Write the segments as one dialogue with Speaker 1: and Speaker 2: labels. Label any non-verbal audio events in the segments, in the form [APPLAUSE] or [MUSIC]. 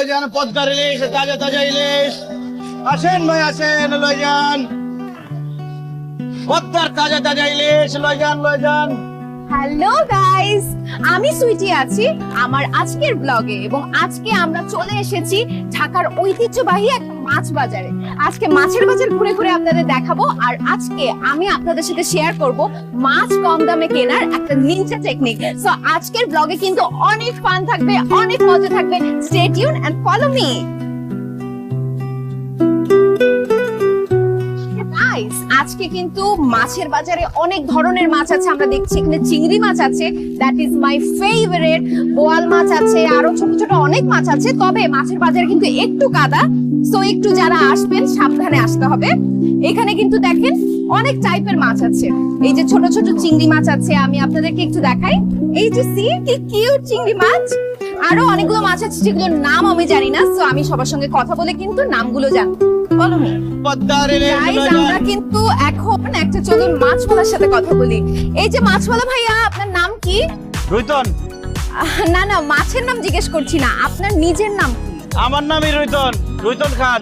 Speaker 1: লই যান পদ্মার ইলিশ, তাজা তাজা ইলিশ। আসেন ভাই, আসেন লই যান পদ্মার তাজা তাজা ইলিশ লই যান
Speaker 2: হ্যালো গাইস আমি সুইটি আছি আমার আজকের ব্লগে এবং আজকে আমরা চলে এসেছি ঢাকার ঐতিহ্যবাহী এক মাছ বাজারে। আজকে মাছের বাজার ঘুরে ঘুরে আপনাদের দেখাবো আর আজকে আমি আপনাদের সাথে শেয়ার করব মাছ কম দামে কেনার একটা নিনজা টেকনিক সো আজকের ব্লগে কিন্তু অনেক ফান থাকবে, অনেক মজা থাকবে। Stay tune and follow me আজকে কিন্তু মাছের বাজারে অনেক ধরনের মাছ আছে, আমরা দেখছি। এখানে চিংড়ি মাছ আছে দ্যাট ইজ মাই ফেভারিট বোয়াল মাছ আছে, আরও ছোট ছোট অনেক মাছ আছে, তবে মাছের বাজারে কিন্তু একটু কাদা। সো একটু যারা আসবেন, সাবধানে আসতে হবে। এখানে কিন্তু দেখেন অনেক টাইপের মাছ আছে। এই যে ছোট ছোট চিংড়ি মাছ আছে, আমি আপনাদেরকে একটু দেখাই। এই যে সি কি কিউট চিংড়ি মাছ। আরও অনেকগুলো মাছ আছে যেগুলোর নাম আমি জানি না সো আমি সবার সঙ্গে কথা বলে কিন্তু নামগুলো জানি বলো মি
Speaker 1: পদ্মার ইলিশ
Speaker 2: গাইস
Speaker 1: লই
Speaker 2: আমরা কিন্তু এখন একটা চলুন মাছওয়ালার সাথে কথা বলি। এই যে মাছওয়ালা ভাইয়া আপনার নাম কি?
Speaker 1: রুইতন।
Speaker 2: না না মাছের নাম জিজ্ঞেস করছি না আপনার নিজের নাম কি?
Speaker 1: আমার নামই রুইতন রুইতন খান।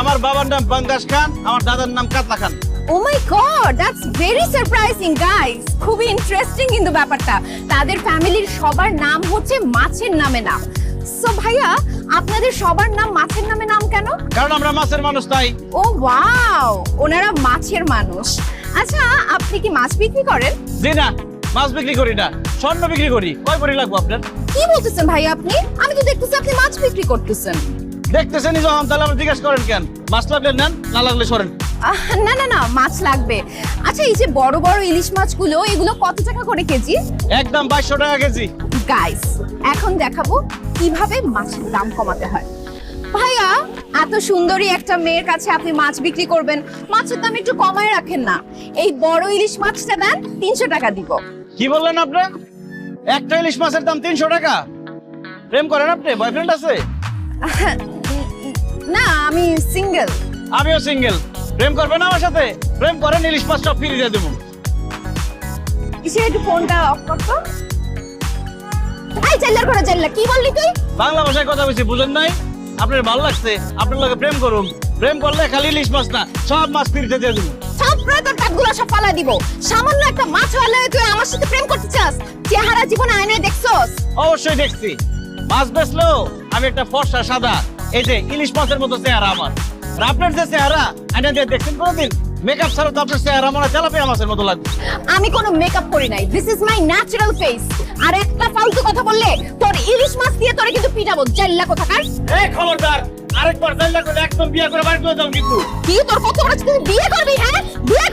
Speaker 1: আমার বাবার নাম বাঙ্গাস খান আমার দাদার নাম Katla Khan.
Speaker 2: Oh my god that's very surprising guys খুবই ইন্টারেস্টিং কিন্তু ব্যাপারটা। তাদের ফ্যামিলির সবার নাম হচ্ছে মাছের নামে নাম। সো ভাইয়া আপনাদের সবার নাম মাছের নামে নাম কেন?
Speaker 1: কারণ আমরা মাছের মানুষ তাই।
Speaker 2: ও ওয়াও ওনারা মাছের মানুষ। আচ্ছা আপনি কি মাছ বিক্রি করেন?
Speaker 1: জি না মাছ বিক্রি করি না। স্বর্ণ বিক্রি করি। কয় করি লাগবো আপনার?
Speaker 2: কি বলতেছেন ভাই আপনি? আমি তো দেখতেছি আপনি মাছ বিক্রি করতেছেন।
Speaker 1: দেখতেছেন যখন তাহলে আপনি জিজ্ঞেস করেন কেন? মাছ লাগলে নেন না লাগলে সরেন।
Speaker 2: না না না মাছ লাগবে। আচ্ছা এই যে বড় বড় ইলিশ মাছগুলো এগুলো কত টাকা করে কেজি?
Speaker 1: একদম বাইশশো টাকা কেজি।
Speaker 2: গাইস এখন দেখাবো কীভাবে মাছের দাম কমাতে হয়। ভাইয়া এত সুন্দরী একটা মেয়ের কাছে আপনি মাছ বিক্রি করবেন। মাছের দাম একটু কমায় রাখেন না। এই বড় ইলিশ মাছটা দেন তিনশো টাকা দিব।
Speaker 1: কি বললেন আপনি? একটা ইলিশ মাছের দাম তিনশো টাকা? প্রেম করেন আপনি? বয়ফ্রেন্ড আছে? [LAUGHS]
Speaker 2: না আমি সিঙ্গেল
Speaker 1: আমিও সিঙ্গেল প্রেম করবেন আমার সাথে? প্রেম করেন ইলিশ মাছ সব ফিরিয়ে দেবো।
Speaker 2: কিসে একটু ফোনটা অফ করতো এই চেল্লার করে চেল্লা কি বললি তুই?
Speaker 1: বাংলা ভাষায় কথা বলছি বুঝেন নাই? আপনার ভালো লাগছে আপনার লগে প্রেম করুন। প্রেম করলে খালি ইলিশ মাছ না সব মাছ ফিরিয়ে দিয়ে দেবো।
Speaker 2: সব তোর কাঠগুলো সব ফালা দিব। সামান্য একটা মাছ হলে তুই আমার সাথে প্রেম করতে চাস। চেহারা জীবনে আয়নায় দেখছস?
Speaker 1: অবশ্যই দেখছি। মাছ বেচলো আমি একটা ফর্সা সাদা এই যে ইলিশ মাছের মতো চেহারা আমার। আর আপনার যে চেহারা আইনা দিয়ে দেখছেন কোনোদিন? মেকআপ ছাড়া তো আপনার চেহারা মনে তেলাপিয়া মাছের মতো লাগবে।
Speaker 2: আমি কোনো মেকআপ করি নাই। This is my natural face আর একটা ফালতু কথা বললে তোর ইলিশ মাছ দিয়ে তোরে কিন্তু পিটাবো। চেল্লা কোথাকার?
Speaker 1: এই খবরদার আরেকবার জানলা করে একদম বিয়ে করে বাড়ি করে যাও কিন্তু।
Speaker 2: কি তোর কত বড় বিয়ে করবি হ্যাঁ? বিয়ে